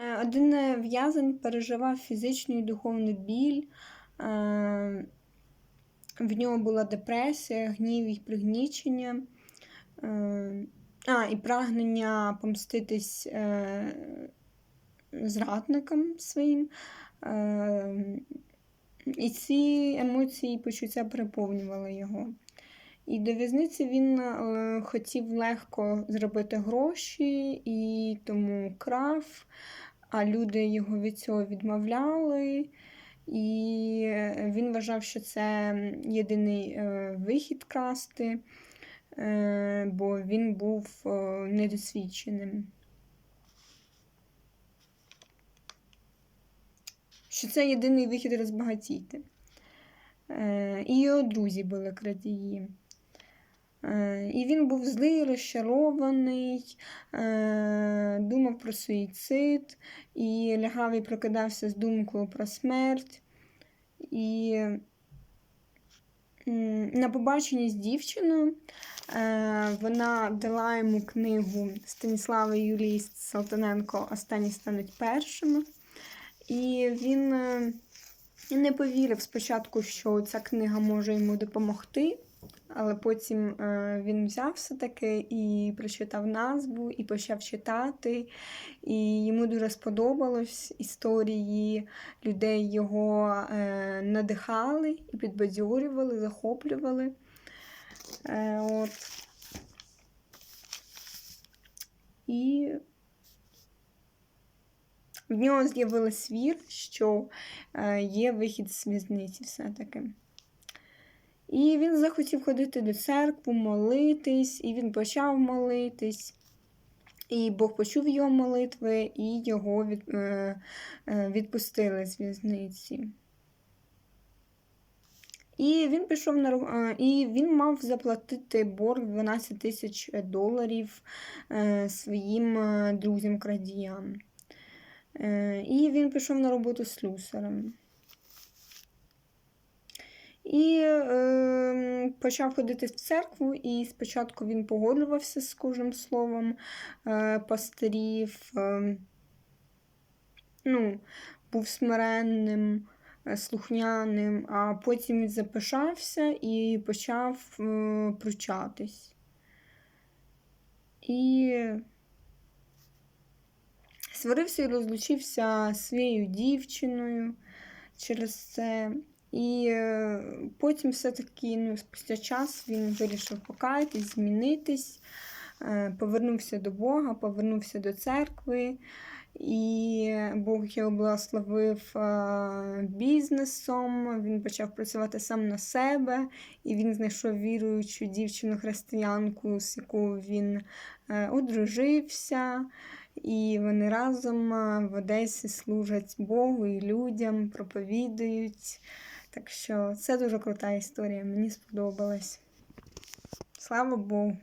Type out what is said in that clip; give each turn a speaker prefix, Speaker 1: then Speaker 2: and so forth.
Speaker 1: Е, Один в'язень переживав фізичну і духовну біль. Е, В нього була депресія, гнів і пригнічення. Е, А, і прагнення помститись е, зрадникам своїм. Е, І ці емоції і почуття переповнювали його. І до в'язниці він е, хотів легко зробити гроші і тому крав, а люди його від цього відмовляли. І він вважав, що це єдиний е, вихід красти, е, бо він був е, недосвідченим. Що це єдиний вихід розбагатіти. І його друзі були крадії. Е, І він був злий, розчарований, е, думав про суїцид, і лягав і прокидався з думкою про смерть. І на побаченні з дівчиною е, вона дала йому книгу Станіслава Юлії Салтаненко Останні стануть першими. І він не повірив спочатку, що ця книга може йому допомогти. Але потім е, він взяв все-таки і прочитав назву, і почав читати. І йому дуже сподобалось історії людей його е, надихали і підбадьорювали, захоплювали. Е, от. І в нього з'явилась вір, що е, є вихід з в'язниці все-таки. І він захотів ходити до церкви, молитись, і він почав молитись. І Бог почув його молитви, і його від, е, е, відпустили з в'язниці. І він пішов на і він мав заплатити борг 12 тисяч доларів своїм е, друзям-крадіям. Е, І він пішов на роботу слюсарем. І е, почав ходити в церкву, і спочатку він погоджувався з кожним словом е, пастирів, е, ну, був смиренним, е, слухняним, а потім він запишався і почав е, пручатись. І сварився і розлучився своєю дівчиною через це. І е, потім все-таки ну, спустя час він вирішив покаятись, змінитись, е, повернувся до Бога, повернувся до церкви, і Бог його благословив бізнесом, він почав працювати сам на себе, і він знайшов віруючу дівчину-християнку, з якою він е, одружився. І вони разом в Одесі служать Богу і людям, проповідують. Так що це дуже крута історія, мені сподобалась. Слава Богу.